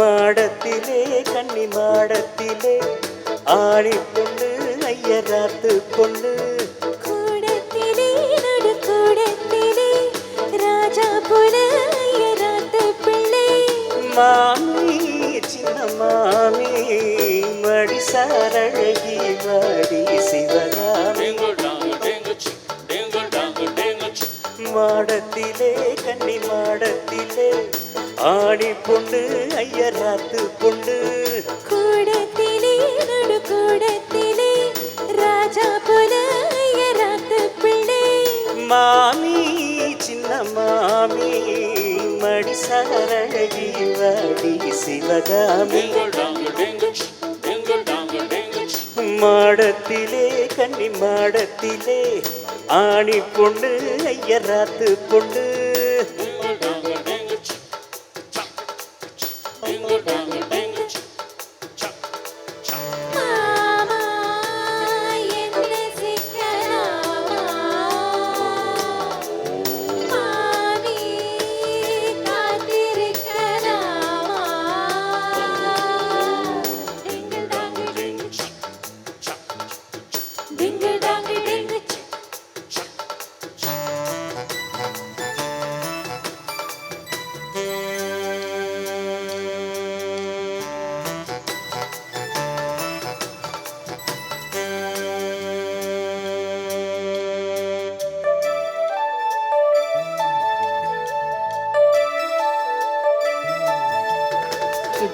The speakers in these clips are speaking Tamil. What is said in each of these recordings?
மாடத்திலே ஆணி பொண்ணு ஐயராத்து பொண்ணு. ஐயராத்து பிள்ளை. மாமி சின்ன மாமி மடி சாரழகி மாடத்திலே கன்னி மாடத்திலே. ஆணி பொண்ணு ஐயராத்து பொண்ணு. கூடத்திலே நடு கூடத்திலே ராஜா போல ஐயராத்து பிள்ளை. மாமி சின்ன மாமி மடி சாரழகி வாடி சிவகாமி. மாடத்திலே கன்னி மாடத்திலே ஆணி பொண்ணு ஐயராத்து பொண்ணு.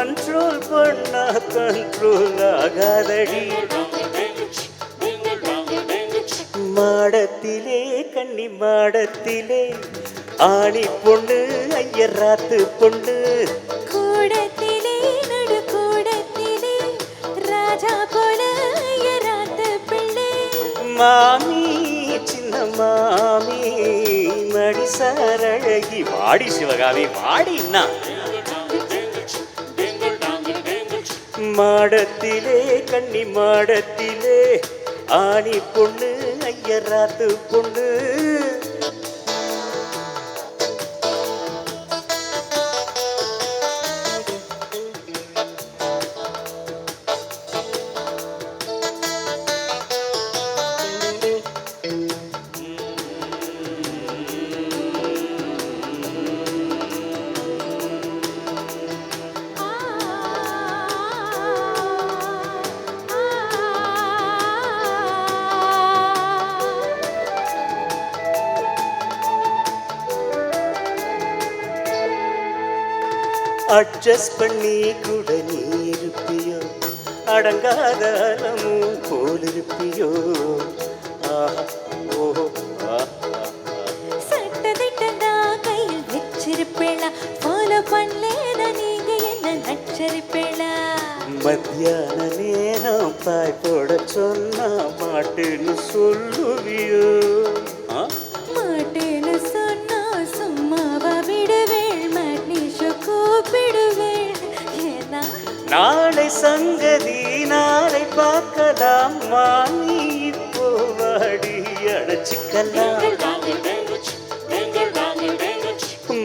கண்ட்ரோல் பண்ணா கண்ட்ரோல் ஆகாதடி. மாடத்திலே கன்னி மாடத்திலே ஆணி பொண்ணு ஐயராத்து பொண்ணு. கூடத்திலே நடு கூடத்திலே ராஜா போல ஐயராத்து பிள்ளை. மாமி சின்ன மாமி மடி சாரழகி வாடி சிவகாமி வாடின்னா மாடத்திலே கன்னி மாடத்திலே ஆணி பொண்ணு ஐயராத்து பொண்ணு. அட்ஜஸ்ட் பண்ணி கூட நீ இருப்பியோ? அடங்காத அலமும் போல் இருப்பியோ? ஆஹா, ஓஹோ. சட்டதிட்டந்தா கையில் வச்சிருப்பேளா? ஃபாலோ பண்ணலேனா நீங்க என்ன நச்சரிப்பேளா? மத்தியான நேரம் பாய் போட சொன்னா மாட்டுன்னு சொல்லுவியோ? நாளை சங்கதி நாளை பார்க்கலாம். மாமி இப்போ வாடி chick.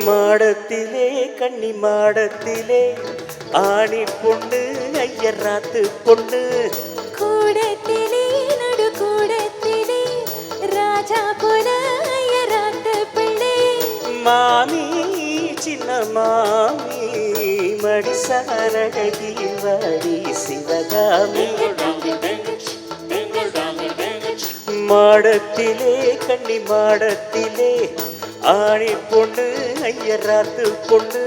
மாடத்திலே கன்னி மாடத்திலே ஆணி பொண்ணு ஐயராத்து பொண்ணு. கூடத்திலே நடு கூடத்திலே ராஜா போல ஐயராத்து பிள்ளை மாமி சின்ன மாமி சரணகதி வாடி சிவகாமி மாடத்திலே கண்ணி மாடத்திலே ஆணி பொண்ணு ஐயராத்து பொண்ணு